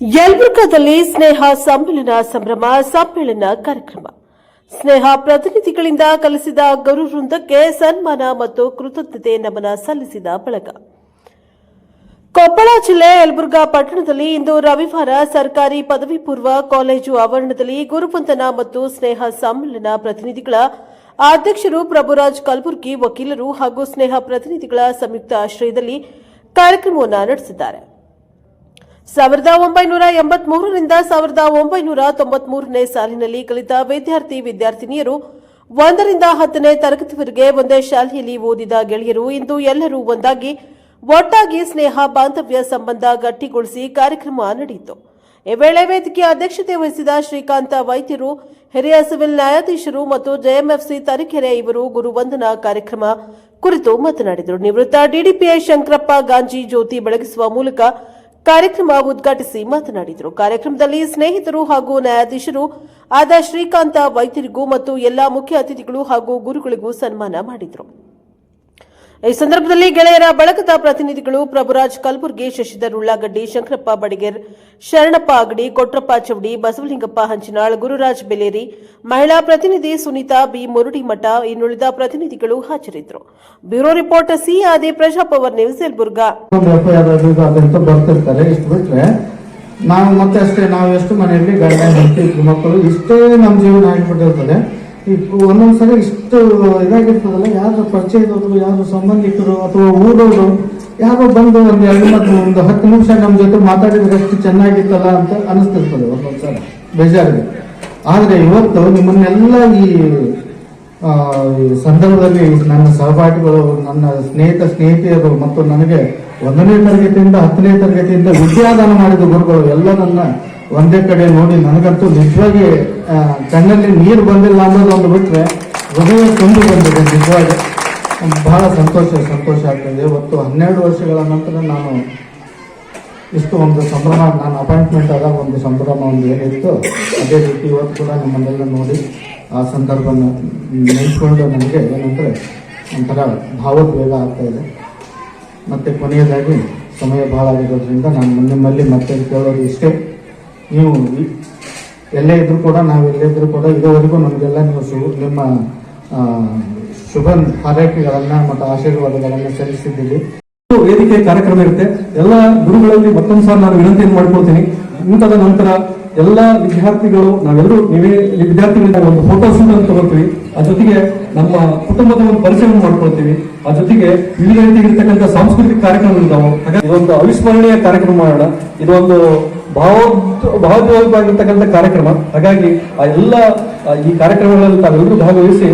ಯಲಬುರ್ಗಾದಲ್ಲಿ ಸ್ನೇಹ ಸಮ್ಮೇಳನ ಸಂಭ್ರಮ, ಸಮ್ಮೇಳನ ಕಾರ್ಯಕ್ರಮ. ಸ್ನೇಹ ಪ್ರತಿನಿಧಿಗಳಿಂದ ಕಲಿಸಿದ ಗುರು ವೃಂದಕ್ಕೆ ಸನ್ಮಾನ ಮತ್ತು ಕೃತಜ್ಞತೆ ನಮನ ಸಲ್ಲಿಸಿದ ಬಳಗ. ಕೊಪ್ಪಳ ಜಿಲ್ಲೆ ಯಲಬುರ್ಗಾ ಪಟ್ಟಣದಲ್ಲಿ ಇಂದು ರವಿವಾರ ಸರ್ಕಾರಿ ಪದವಿ ಪೂರ್ವ ಕಾಲೇಜು ಆವರಣದಲ್ಲಿ ಗುರುವಂದನ ಮತ್ತು ಸ್ನೇಹ ಸಮ್ಮೇಳನ ಪ್ರತಿನಿಧಿಗಳ ಅಧ್ಯಕ್ಷರು ಪ್ರಭುರಾಜ್ ಕಲಬುರ್ಗಿ ವಕೀಲರು ಹಾಗೂ ಸ್ನೇಹ ಪ್ರತಿನಿಧಿಗಳ ಸಂಯುಕ್ತ ಆಶ್ರಯದಲ್ಲಿ ಕಾರ್ಯಕ್ರಮವನ್ನು ನಡೆಸಿದ್ದಾರೆ. ಸಾವಿರದ ಒಂಬೈನೂರ ಎಂಬತ್ಮೂರರಿಂದ ಸಾವಿರದ ಒಂಬೈನೂರ ತೊಂಬತ್ಮೂರನೇ ಸಾಲಿನಲ್ಲಿ ಕಲಿತ ವಿದ್ಯಾರ್ಥಿ ವಿದ್ಯಾರ್ಥಿನಿಯರು ಒಂದರಿಂದ ಹತ್ತನೇ ತರಗತಿವರೆಗೆ ಒಂದೇ ಶಾಲೆಯಲ್ಲಿ ಓದಿದ ಗೆಳೆಯರು ಇಂದು ಎಲ್ಲರೂ ಒಂದಾಗಿ ಒಟ್ಟಾಗಿ ಸ್ನೇಹ, ಬಾಂಧವ್ಯ ಸಂಬಂಧ ಗಟ್ಟಿಗೊಳಿಸಿ ಕಾರ್ಯಕ್ರಮ ನಡೆಯಿತು. ಈ ವೇಳೆ ವೇದಿಕೆಯ ಅಧ್ಯಕ್ಷತೆ ವಹಿಸಿದ ಶ್ರೀಕಾಂತ ವೈದ್ಯರು, ಹಿರಿಯ ಸಿವಿಲ್ ನ್ಯಾಯಾಧೀಶರು ಮತ್ತು ಜೆಎಂಎಫ್ಸಿ ತರೀಕೆರೆ ಇವರು ಗುರುವಂದನಾ ಕಾರ್ಯಕ್ರಮ ಕುರಿತು ಮಾತನಾಡಿದರು. ನಿವೃತ್ತ ಡಿಡಿಪಿಐ ಶಂಕರಪ್ಪ ಗಾಂಜಿ ಜ್ಯೋತಿ ಬೆಳಗಿಸುವ ಮೂಲಕ ಕಾರ್ಯಕ್ರಮ ಉದ್ಘಾಟಿಸಿ ಮಾತನಾಡಿದರು. ಕಾರ್ಯಕ್ರಮದಲ್ಲಿ ಸ್ನೇಹಿತರು ಹಾಗೂ ನ್ಯಾಯಾಧೀಶರು ಆದ ಶ್ರೀಕಾಂತ ವೈದ್ಯರಿಗೂ ಮತ್ತು ಎಲ್ಲಾ ಮುಖ್ಯ ಅತಿಥಿಗಳು ಹಾಗೂ ಗುರುಗಳಿಗೂ ಸನ್ಮಾನ ಮಾಡಿದರು. ಈ ಸಂದರ್ಭದಲ್ಲಿ ಗೆಳೆಯರ ಬಳಗದ ಪ್ರತಿನಿಧಿಗಳು ಪ್ರಭುರಾಜ್ ಕಲ್ಬುರ್ಗಿ, ಶಶಿಧರ್ ಉಳ್ಳಾಗಡ್ಡಿ, ಶಂಕರಪ್ಪ ಬಡಿಗೇರ್, ಶರಣಪ್ಪ ಅಗಡಿ, ಕೊಟ್ರಪ್ಪ ಚೌಡಿ, ಬಸವಲಿಂಗಪ್ಪ ಹಂಚಿನಾಳ್, ಗುರುರಾಜ್ ಬೆಲೇರಿ, ಮಹಿಳಾ ಪ್ರತಿನಿಧಿ ಸುನೀತಾ, ಬಿ ಮುರುಡಿಮಠ ಇನ್ನುಳಿದ ಪ್ರತಿನಿಧಿಗಳು ಹಾಜರಿದ್ದರು. ಬ್ಯೂರೋ ರಿಪೋರ್ಟ್ ಸಿ ಆದಿ ಪ್ರಜಾಪವರ್ ನ್ಯೂಸ್, ಯಲಬುರ್ಗಾ. ನಾವು ಈ ಒಂದೊಂದ್ಸಲ ಇಷ್ಟು ಇದಾಗಿರ್ತದಲ್ಲ ಯಾರು ಪರಿಚಯ ಇರೋರು ಯಾರು ಸಂಬಂಧಿಕರು ಅಥವಾ ಊರವರು, ಯಾರೋ ಬಂದು ಒಂದು ಎರಡು ಮತ್ತು ಒಂದು ಹತ್ತು ನಿಮಿಷ ನಮ್ಮ ಜೊತೆ ಮಾತಾಡಿದ್ರೆ ಅಷ್ಟು ಚೆನ್ನಾಗಿತ್ತಲ್ಲ ಅಂತ ಅನಿಸ್ತಿರ್ತದೆ ಒಂದೊಂದ್ಸಲ ಬೇಜಾರಿಗೆ ಆದರೆ ಇವತ್ತು ನಿಮ್ಮನ್ನೆಲ್ಲ ಈ ಸಂದರ್ಭದಲ್ಲಿ ನನ್ನ ಸಹಪಾಠಿಗಳು, ನನ್ನ ಸ್ನೇಹಿತ, ಸ್ನೇಹಿತೆಯರು ಮತ್ತು ನನಗೆ ಒಂದನೇ ತರಗತಿಯಿಂದ ಹತ್ತನೇ ತರಗತಿಯಿಂದ ವಿದ್ಯಾದಾನ ಮಾಡಿದ ಗುರುಗಳು ಎಲ್ಲ ನನ್ನ ಒಂದೇ ಕಡೆ ನೋಡಿ ನನಗಂತೂ ನಿಜವಾಗಿ ಕಣ್ಣಲ್ಲಿ ನೀರು ಬಂದಿಲ್ಲ ಅನ್ನೋದೊಂದು ಬಿಟ್ಟರೆ ಹೃದಯ ತುಂಬಿ ಬಂದಿದೆ ನಿಜವಾಗಿ. ಬಹಳ ಸಂತೋಷ ಸಂತೋಷ ಆಗ್ತದೆ. ಇವತ್ತು ಹನ್ನೆರಡು ವರ್ಷಗಳ ನಂತರ ನಾನು ಇಷ್ಟು ಒಂದು ಸಂಭ್ರಮ, ನಾನು ಅಪಾಯಿಂಟ್ಮೆಂಟ್ ಆದಾಗ ಒಂದು ಸಂಭ್ರಮ ಒಂದು ಏನಿತ್ತು, ಅದೇ ರೀತಿ ಇವತ್ತು ಕೂಡ ನಿಮ್ಮನ್ನೆಲ್ಲ ನೋಡಿ ಆ ಸಂದರ್ಭ ನೆನೆಸ್ಕೊಂಡು ನನಗೆ ಏನಂದರೆ ಒಂಥರ ಭಾವೋದ್ವೇಗ ಆಗ್ತಾ ಇದೆ. ಮತ್ತು ಕೊನೆಯದಾಗಿ ಸಮಯ ಭಾಳ ಆಗಿರೋದ್ರಿಂದ ನಾನು ನಿಮ್ಮಲ್ಲಿ ಮತ್ತೆ ಕೇಳೋದು ಇಷ್ಟೇ. ನೀವು ಎಲ್ಲೇ ಇದ್ರೂ ಕೂಡ, ನಾವು ಎಲ್ಲೇ ಇದ್ರೂ ಕೂಡ, ಇದುವರೆಗೂ ನಮಗೆಲ್ಲ ನೀವು ಶು, ನಿಮ್ಮ ಶುಭ ಹಾರೈಕೆಗಳನ್ನ ಮತ್ತು ಆಶೀರ್ವಾದಗಳನ್ನು ಸಲ್ಲಿಸಿದ್ದೀರಿ. ಒಂದು ವೇದಿಕೆ ಕಾರ್ಯಕ್ರಮ ಇರುತ್ತೆ. ಎಲ್ಲ ಗುರುಗಳಲ್ಲಿ ಮತ್ತೊಂದು ಸಾರಿ ನಾನು ವಿನಂತಿಯನ್ನು ಮಾಡ್ಕೊಳ್ತೀನಿ. ಇಂಥದ ನಂತರ ಎಲ್ಲ ವಿದ್ಯಾರ್ಥಿಗಳು, ನಾವೆಲ್ಲರೂ ನೀವೇ ವಿದ್ಯಾರ್ಥಿಗಳಿಂದ ಒಂದು ಫೋಟೋ ಶೂಟ್ ತಗೋತೀವಿ. ಆ ಜೊತೆಗೆ ನಮ್ಮ ಕುಟುಂಬದ ಒಂದು ಪರಿಚಯವನ್ನು ಮಾಡ್ಕೊಳ್ತೀವಿ. ಆ ಜೊತೆಗೆ ವಿವಿಧ ರೀತಿಯಾಗಿರ್ತಕ್ಕಂಥ ಸಾಂಸ್ಕೃತಿಕ ಕಾರ್ಯಕ್ರಮಗಳಿದ್ದಾವೆ. ಇದೊಂದು ಅವಿಸ್ಮರಣೀಯ ಕಾರ್ಯಕ್ರಮ ಮಾಡೋಣ. ಇದೊಂದು ಭಾವ ಭಾವೋದ್ವೇಗವಾಗಿರ್ತಕ್ಕಂಥ ಕಾರ್ಯಕ್ರಮ. ಹಾಗಾಗಿ ಆ ಎಲ್ಲ ಈ ಕಾರ್ಯಕ್ರಮಗಳಲ್ಲಿ ತಾವೆಲ್ಲರೂ ಭಾಗವಹಿಸಿ